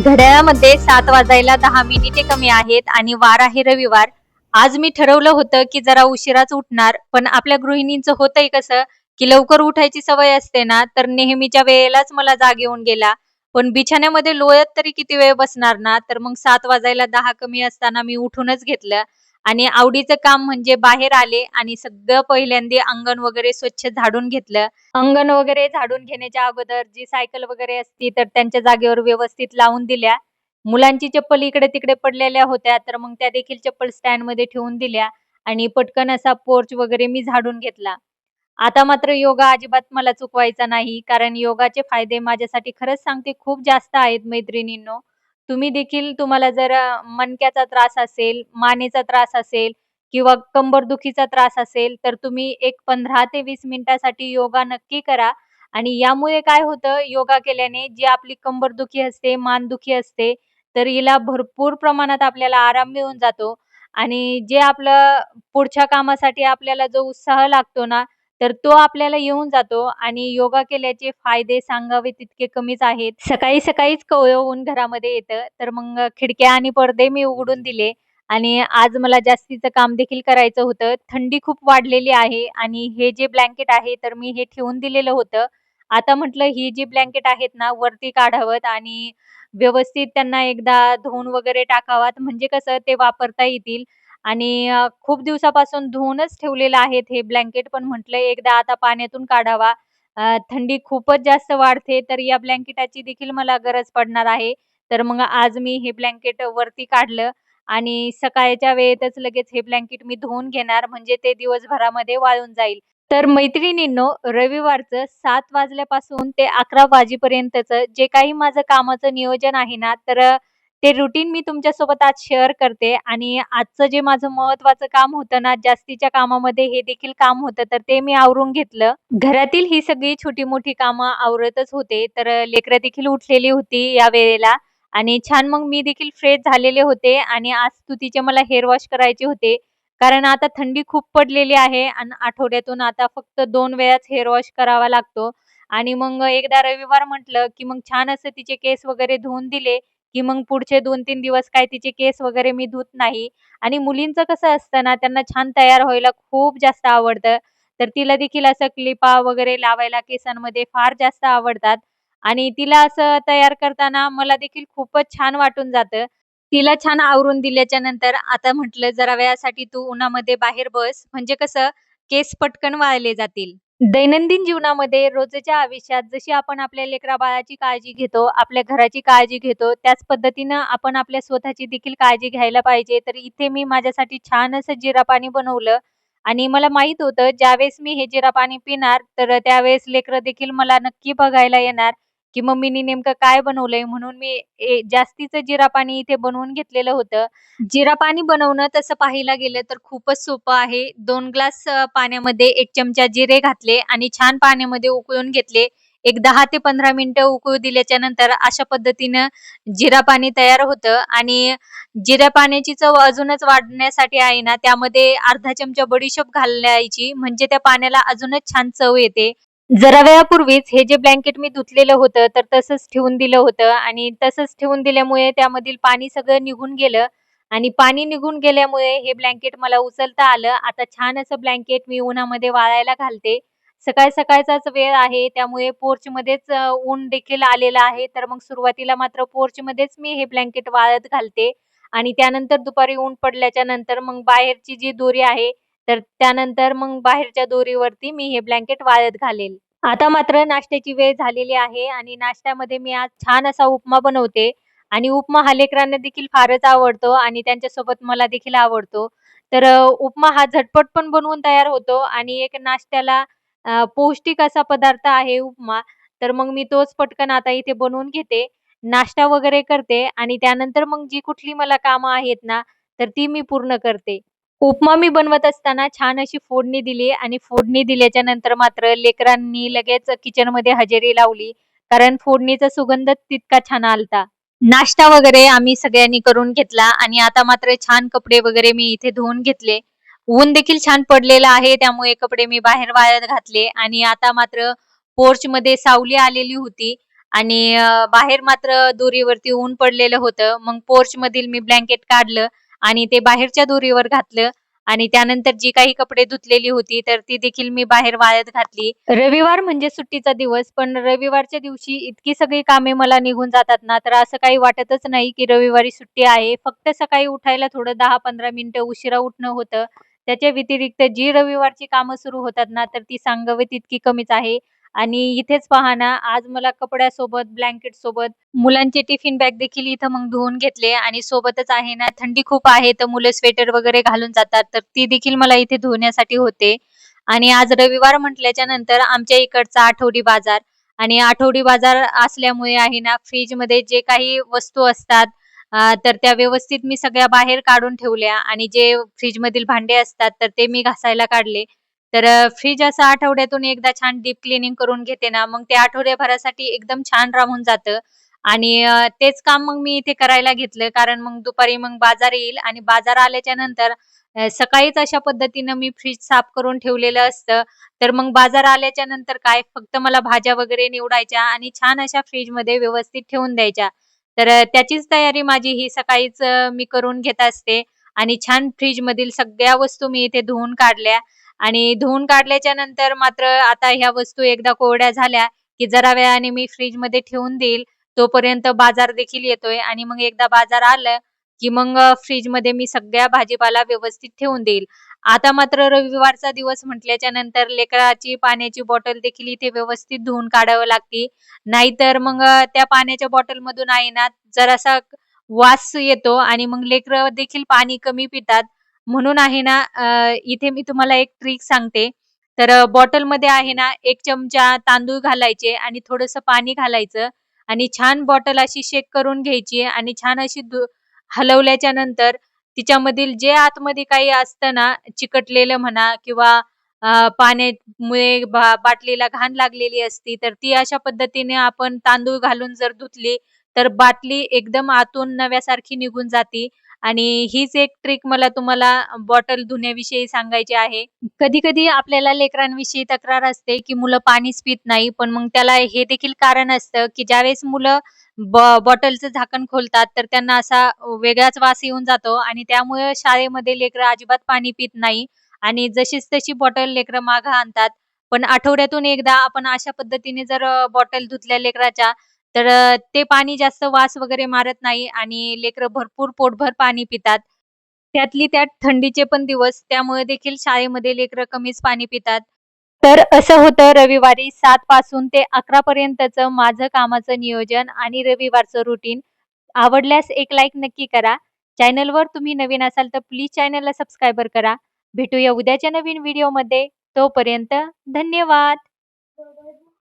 घड्याळामध्ये सात वाजायला दहा मिनिटे कमी आहेत आणि वार आहे रविवार. आज मी ठरवलं होतं की जरा उशिराच उठणार पण आपल्या गृहिणींचं होतंय कसं की लवकर उठायची सवय असते ना तर नेहमीच्या वेळेलाच मला जाग येऊन गेला. पण बिछाण्यामध्ये लोळत तरी किती वेळ बसणार ना तर मग सात वाजायला दहा कमी असताना मी उठूनच घेतलं. आणि आवडीचं काम म्हणजे बाहेर आले आणि सगळं पहिल्यांदा अंगण वगैरे स्वच्छ झाडून घेतलं. अंगण वगैरे झाडून घेण्याच्या अगोदर जी सायकल वगैरे असती तर त्यांच्या जागेवर व्यवस्थित लावून दिल्या. मुलांची चप्पल इकडे तिकडे पडलेल्या होत्या तर मग त्या देखील चप्पल स्टँडमध्ये ठेवून दिल्या आणि पटकन असा पोर्च वगैरे मी झाडून घेतला. आता मात्र योगा अजिबात मला चुकवायचा नाही कारण योगाचे फायदे माझ्यासाठी खरंच सांगते खूप जास्त आहेत मैत्रिणींनो. तुम्ही देखील तुम्हाला जर मणक्याचा त्रास असेल मानेचा त्रास असेल किंवा कंबरदुखीचा त्रास असेल तर तुम्ही एक पंधरा ते वीस मिनिटासाठी योगा नक्की करा. आणि यामुळे काय होतं योगा केल्याने जी आपली कंबरदुखी असते मानदुखी असते तर हिला भरपूर प्रमाणात आपल्याला आराम मिळून जातो. आणि जे आपलं पुढच्या कामासाठी आपल्याला जो उत्साह लागतो ना तर तो आपल्याला येऊन जातो आणि योगा केल्याचे फायदे सांगावे तितके कमीच आहेत. सकाळी सकाळीच कवळ ऊन घरामध्ये येतं. तर मग खिडक्या आणि पडदे मी उघडून दिले आणि आज मला जास्तीचं काम देखील करायचं होतं. थंडी खूप वाढलेली आहे आणि हे जे ब्लँकेट आहे तर मी हे ठेवून दिलेलं होतं. आता म्हटलं ही जी ब्लँकेट आहेत ना वरती काढावत आणि व्यवस्थित त्यांना एकदा धुवून वगैरे टाकावात. म्हणजे कसं ते वापरता येतील. आणि खूप दिवसापासून धुवूनच ठेवलेलं आहेत हे ब्लँकेट. पण म्हटलं एकदा आता पाण्यातून काढावा. थंडी खूपच जास्त वाढते तर या ब्लँकेटाची देखील मला गरज पडणार आहे. तर मग आज मी हे ब्लँकेट वरती काढलं आणि सकाळच्या वेळेतच लगेच हे ब्लँकेट मी धुवून घेणार. म्हणजे ते दिवसभरामध्ये वाळून जाईल. तर मैत्रिणींनो रविवारचं सात वाजल्यापासून ते अकरा वाजेपर्यंतचं जे काही माझं कामाचं नियोजन आहे ना तर ते रुटीन मी तुमच्यासोबत आज शेअर करते. आणि आजचं जे माझं महत्वाचं काम होतं ना जास्तीच्या कामामध्ये हे देखील काम होतं तर ते मी आवरून घेतलं. घरातील ही सगळी छोटी मोठी कामं आवरतच होते तर लेकरं देखील उठलेली होती या वेळेला. आणि छान मग मी देखील फ्रेश झालेले होते आणि आज तुतीचे मला हेअर वॉश करायचे होते. कारण आता थंडी खूप पडलेली आहे आणि आठवड्यातून आता फक्त दोन वेळाच हेअर वॉश करावा लागतो. आणि मग एकदा रविवार म्हटलं की मग छान असं तिचे केस वगैरे धुवून दिले. की मग पुढचे दोन तीन दिवस काय तिचे केस वगैरे मी धुत नाही. आणि मुलींचं कसं असतं ना त्यांना छान तयार व्हायला खूप जास्त आवडतं. तर तिला देखील असं क्लिपा वगैरे लावायला केसांमध्ये फार जास्त आवडतात. आणि तिला असं तयार करताना मला देखील खूपच छान वाटून जातं. तिला छान आवरून दिल्याच्या नंतर आता म्हटलं जरा वेळासाठी तू उन्हामध्ये बाहेर बस. म्हणजे कसं केस पटकन वाळले जातील. दैनंदिन जीवनामध्ये रोजच्या आयुष्यात जशी आपण आपल्या लेकरा बाळाची काळजी घेतो आपल्या घराची काळजी घेतो त्याच पद्धतीनं आपण आपल्या स्वतःची देखील काळजी घ्यायला पाहिजे. तर इथे मी माझ्यासाठी छान असं जिरा पाणी बनवलं आणि मला माहीत होतं ज्यावेळेस मी हे जिरा पाणी पिणार तर त्यावेळेस लेकरं देखील मला नक्की बघायला येणार. की मम्मीनी नेमकं काय बनवलंय म्हणून मी ए- जास्तीचं जिरा पाणी इथे बनवून घेतलेलं होतं. जिरा पाणी बनवणं तसं पाहायला गेलं तर खूपच सोपं आहे. दोन ग्लास अ, पाण्यामध्ये एक चमचा जिरे घातले आणि छान पाण्यामध्ये उकळून घेतले. एक दहा ते पंधरा मिनिटं उकळू दिल्याच्या नंतर अशा पद्धतीनं जिरा पाणी तयार होतं आणि जिरा पाण्याची चव अजूनच वाढण्यासाठी आहे ना त्यामध्ये अर्धा चमचा बडीशेप घालायची म्हणजे त्या पाण्याला अजूनच छान चव येते. जरा वेळापूर्वीच हे जे ब्लँकेट मी धुतलेलं होतं तर तसंच ठेवून दिलं होतं. आणि तसंच ठेवून दिल्यामुळे त्यामधील पाणी सगळं निघून गेलं. आणि पाणी निघून गेल्यामुळे हे ब्लँकेट मला उचलता आलं. आता छान असं ब्लँकेट मी उन्हामध्ये वाळायला घालते. सकाळ सकाळचाच वेळ आहे. त्यामुळे पोर्च मध्येच ऊन देखील आलेलं आहे. तर मग सुरुवातीला मात्र पोर्च मध्येच मी हे ब्लँकेट वाळत घालते. आणि त्यानंतर दुपारी ऊन पडल्याच्या नंतर मग बाहेरची जी दोरी आहे तर त्यानंतर मग बाहेरच्या दोरीवरती मी हे ब्लँकेट वाळत घालेल. आता मात्र नाश्त्याची वेळ झालेली आहे आणि नाश्त्यामध्ये मी आज छान असा उपमा बनवते आणि उपमा हा लेकरांना देखील फारच आवडतो आणि त्यांच्यासोबत मला देखील आवडतो. तर उपमा हा झटपट पण बनवून तयार होतो आणि एक नाश्त्याला पौष्टिक असा पदार्थ आहे उपमा. तर मग मी तोच पटकन आता इथे बनवून घेते नाश्ता वगैरे करते आणि त्यानंतर मग जी कुठली मला कामं आहेत ना तर ती मी पूर्ण करते. उपमा मी बनवत असताना छान अशी फोडणी दिली आणि फोडणी दिल्याच्या नंतर मात्र लेकरांनी लगेच किचनमध्ये हजेरी लावली. कारण फोडणीचा सुगंध तितका छान आलता. नाश्ता वगैरे आम्ही सगळ्यांनी करून घेतला आणि आता मात्र छान कपडे वगैरे मी इथे धुवून घेतले. ऊन देखील छान पडलेलं आहे त्यामुळे कपडे मी बाहेर वाळत घातले आणि आता मात्र पोर्च मध्ये सावली आलेली होती आणि बाहेर मात्र दोरीवरती ऊन पडलेलं होतं. मग पोर्च मधील मी ब्लँकेट काढलं आणि ते बाहेरच्या दोरीवर घातलं आणि त्यानंतर जी काही कपडे धुतलेली होती तर ती देखील मी बाहेर वाळत घातली. रविवार म्हणजे सुट्टीचा दिवस पण रविवारच्या दिवशी इतकी सगळी कामे मला निघून जातात ना तर असं काही वाटतच नाही की रविवारी सुट्टी आहे. फक्त सकाळी उठायला थोडं 10-15 मिनिटं उशिरा उठणं होतं. त्याच्या व्यतिरिक्त जी रविवारची कामं सुरू होतात ना तर ती सांगावी तितकी कमीच आहे. आणि इथेच पहा ना आज मला कपड्यासोबत, ब्लँकेट सोबत मुलांचे टिफिन बॅग देखील इथं मग धुवून घेतले आणि सोबतच आहे ना थंडी खूप आहे तर मुलं स्वेटर वगैरे घालून जातात तर ती देखील मला इथे धुवण्यासाठी होते. आणि आज रविवार म्हटल्याच्या नंतर आमच्या इकडचा आठवडी बाजार आणि आठवडी बाजार असल्यामुळे आहे ना फ्रीजमध्ये जे काही वस्तू असतात तर त्या व्यवस्थित मी सगळ्या बाहेर काढून ठेवल्या आणि जे फ्रीज मधील भांडे असतात तर ते मी घासायला काढले. तर फ्रीज असं आठवड्यातून एकदा छान डीप क्लिनिंग करून घेते ना मग ते आठवड्याभरासाठी एकदम छान राहून जातं. आणि तेच काम मग मी इथे करायला घेतलं कारण मग दुपारी मग बाजार येईल आणि बाजार आल्याच्यानंतर सकाळीच अशा पद्धतीनं मी फ्रीज साफ करून ठेवलेलं असतं. तर मग बाजार आल्याच्यानंतर काय फक्त मला भाज्या वगैरे निवडायच्या आणि छान अशा फ्रिजमध्ये व्यवस्थित ठेवून द्यायच्या. तर त्याचीच तयारी माझी ही सकाळीच मी करून घेत असते आणि छान फ्रीज मधील सगळ्या वस्तू मी इथे धुवून काढल्या आणि धुवून काढल्याच्या नंतर मात्र आता ह्या वस्तू एकदा कोरड्या झाल्या, की जरा वेळाने मी फ्रीजमध्ये ठेवून देईल. तोपर्यंत बाजार देखील येतोय आणि मग एकदा बाजार आलं, की मग फ्रीजमध्ये मी सगळ्या भाजीपाला व्यवस्थित ठेवून देईल. आता मात्र रविवारचा दिवस म्हटल्याच्या नंतर लेकराची पाण्याची बॉटल देखील इथे व्यवस्थित धुवून काढावं लागते. नाहीतर मग त्या पाण्याच्या बॉटलमधून आहे ना जरासा वास येतो आणि मग लेकरं देखील पाणी कमी पितात. म्हणून आहे ना इथे मी तुम्हाला एक ट्रिक सांगते. तर बॉटलमध्ये आहे ना एक चमचा तांदूळ घालायचे आणि थोडंसं पाणी घालायचं आणि छान बॉटल अशी शेक करून घ्यायची आणि छान अशी धु हलवल्याच्या नंतर तिच्यामधील जे आतमध्ये काही असतं ना चिकटलेलं म्हणा किंवा अ, पाण्यामुळे बा बाटलीला घाण लागलेली असती, तर ती अशा पद्धतीने आपण तांदूळ घालून जर धुतली, तर बाटली एकदम आतून नव्यासारखी निघून जाती आणि हीच एक ट्रिक मला तुम्हाला बॉटल धुण्याविषयी सांगायची आहे. कधी-कधी आपल्याला लेकरांविषयी तक्रार असते, की मुलं पाणीच पित नाही. पण मग त्याला हे देखील कारण असतं, की ज्यावेळेस मुलं बॉ बॉटलचं झाकण खोलतात, तर त्यांना असा वेगळाच वास येऊन जातो आणि त्यामुळे शाळेमध्ये लेकरं अजिबात पाणी पित नाही आणि जशीच तशी बॉटल लेकरं मागं आणतात. पण आठवड्यातून एकदा आपण अशा पद्धतीने जर बॉटल धुतल्या लेकराच्या, तर ते पाणी जास्त वास वगैरे मारत नाही आणि लेकरं भरपूर पोटभर पाणी पितात. त्यातली त्यात थंडीचे पण दिवस, त्यामुळे देखील शाळेमध्ये लेकरं कमीच पाणी पितात. तर असं होतं रविवारी सात पासून ते 11 पर्यंतचं माझं कामाचं नियोजन आणि रविवारचं रुटीन. आवडल्यास एक लाईक नक्की करा. चॅनलवर तुम्ही नवीन असाल तर प्लीज चॅनलला सबस्क्रायबर करा. भेटूया उद्याच्या नवीन व्हिडिओमध्ये. तोपर्यंत धन्यवाद.